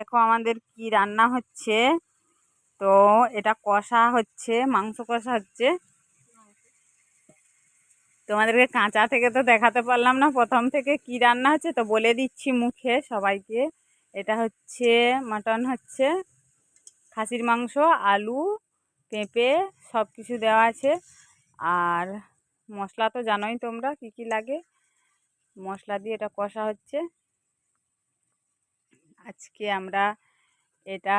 দেখো আমাদের কি রান্না হচ্ছে? তো এটা কষা হচ্ছে, মাংস কষা হচ্ছে। তোমাদেরকে কাঁচা থেকে তো দেখাতে পারলাম না, প্রথম থেকে কি রান্না হচ্ছে তো বলে দিচ্ছি মুখে সবাইকে। এটা হচ্ছে, মাটন হচ্ছে, খাসির মাংস, আলু, পেঁপে সব কিছু দেওয়া আছে। আর মশলা তো জানোই তোমরা কি কি লাগে। মশলা দিয়ে এটা কষা হচ্ছে। আজকে আমরা এটা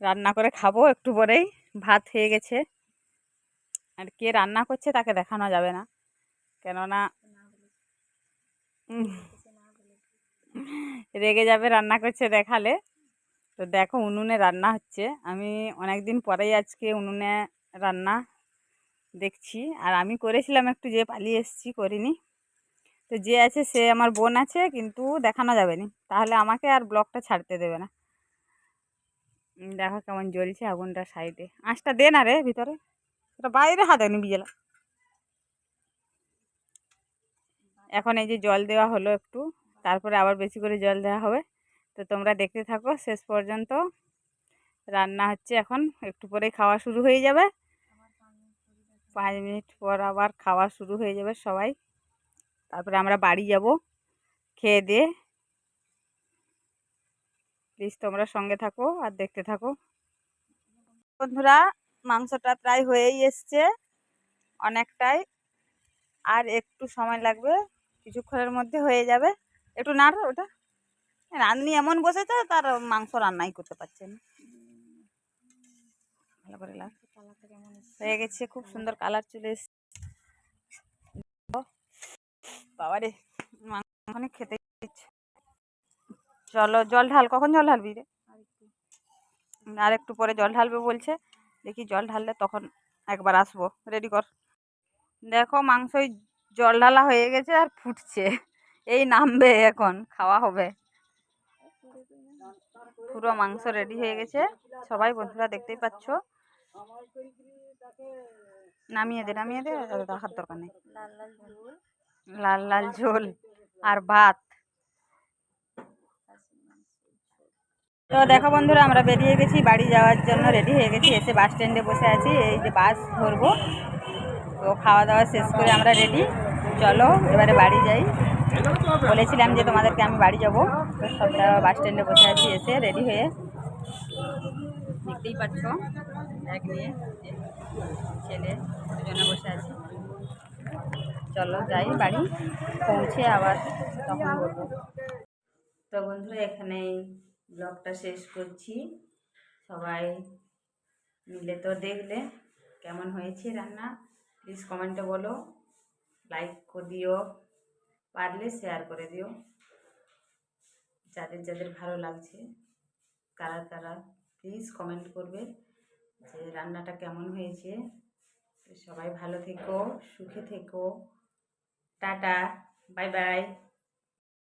রান্না করে খাব একটু পরেই। ভাত হয়ে গেছে। আর কে রান্না করছে তাকে দেখানো যাবে না। কেননা রেগে যাবে রান্না করছে দেখালে। তো দেখো উনুনে রান্না হচ্ছে। আমি অনেক দিন পরেই আজকে উনুনে রান্না দেখছি। আর আমি করেছিলাম একটু যে পালিয়ে এসেছি করিনি। তো যে আছে সে আমার বোন আছে, কিন্তু দেখানো যাবে না। তাহলে আমাকে আর ব্লগটা ছাড়তে দেবে না। দেখো কেমন জ্বলছে আগুনটা সাইডে। আঁচটা দে না রে ভিতরে। ওটা বাইরে হাতে নিবি গেল। এখন এই যে জল দেওয়া হলো একটু, তারপরে আবার বেশি করে জল দেওয়া হবে। তো তোমরা দেখতে থাকো, শেষ পর্যন্ত। রান্না হচ্ছে এখন, একটু পরে খাওয়া শুরু হয়ে যাবে। পাঁচ মিনিট পর আবার খাওয়া শুরু হয়ে যাবে সবাই। তারপরে আমরা বাড়ি যাব, খেয়ে দিয়ে। প্লিজ তোমরা সঙ্গে থাকো আর দেখতে থাকো। বন্ধুরা, মাংসটা প্রায় হয়েই এসছে অনেকটাই। আর একটু সময় লাগবে, কিছুক্ষণের মধ্যে হয়ে যাবে। একটু নাড় ওটা। রান্নি এমন বসেছে, তার মাংস রান্নাই করতে পারছে না। ভালো করে হয়ে গেছে, খুব সুন্দর কালার চলে এসছে। বাবারে অনেক খেতে ইচ্ছে। চলো জল ঢাল, কখন জল ঢালবি রে? আর একটু পরে জল ঢালবে বলছে। দেখি জল ঢাললে তখন একবার আসব। রেডি কর। দেখো মাংসই জল ঢালা হয়ে গেছে আর ফুটছে। এই নামবে এখন, খাওয়া হবে। পুরো মাংস রেডি হয়ে গেছে। সবাই বন্ধুরা দেখতেই পাচ্ছ। নামিয়ে দে নামিয়ে দে। রাখার দরকার নেই। লাল লাল ঝোল আর ভাত। তো দেখো বন্ধুরা আমরা বেরিয়ে গেছি বাড়ি যাওয়ার জন্য রেডি হয়ে গেছি। এসে বাস স্ট্যান্ডে বসে আছি এই যে বাস ধরবো। তো খাওয়া দাওয়া শেষ করে আমরা রেডি চলো এবারে বাড়ি যাই। বলেছিলাম যে তোমাদেরকে আমি বাড়ি যাব। তো সবটা বাস স্ট্যান্ডে বসে আছি এসে রেডি হয়ে। দেখতেই পাচ্ছ ব্যাগ নিয়ে ছেলে দুজনে বসে আছি। চলো যাই বাড়ি, পৌঁছে আবার তখন বলব। তো বন্ধুরা এখানে ব্লগটা শেষ করছি। সবাই মিলে তো দেখলে কেমন হয়েছে রান্না প্লিজ কমেন্টে বলো। লাইক করে দিও, পারলে শেয়ার করে দিও। যাদের যাদের ভালো লাগছে, কারা কারা প্লিজ কমেন্ট করবে যে রান্নাটা কেমন হয়েছে। সবাই ভালো থেকো, সুখে থেকো। Tata bye bye.